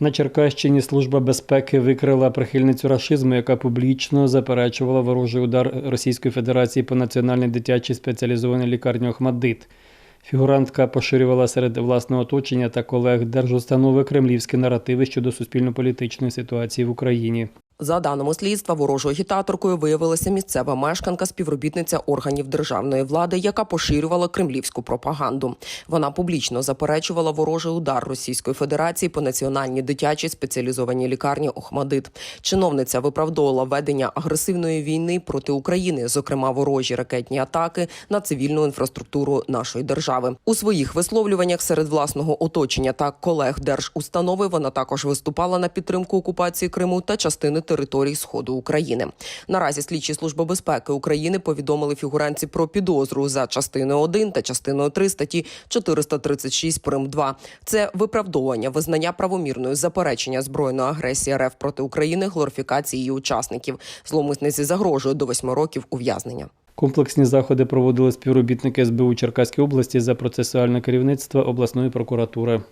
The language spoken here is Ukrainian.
На Черкащині служба безпеки викрила прихильницю рашизму, яка публічно заперечувала ворожий удар Російської Федерації по національній дитячій спеціалізованій лікарні Охмадит. Фігурантка поширювала серед власного оточення та колег держустанови кремлівські наративи щодо суспільно-політичної ситуації в Україні. За даними слідства, ворожою агітаторкою виявилася місцева мешканка, співробітниця органів державної влади, яка поширювала кремлівську пропаганду. Вона публічно заперечувала ворожий удар Російської Федерації по національній дитячій спеціалізованій лікарні Охмадит. Чиновниця виправдовувала ведення агресивної війни проти України, зокрема ворожі ракетні атаки на цивільну інфраструктуру нашої держави. У своїх висловлюваннях серед власного оточення та колег держустанови вона також виступала на підтримку окупації Криму та частини територій сходу України. Наразі слідчі служби безпеки України повідомили фігуранці про підозру за частиною 1 та частиною 3 статті 436 прим. 2. Це виправдовування, визнання правомірної заперечення збройної агресії РФ проти України, глорифікації її учасників. Зловмисниці загрожує до 8 років ув'язнення. Комплексні заходи проводили співробітники СБУ Черкаської області за процесуальне керівництво обласної прокуратури.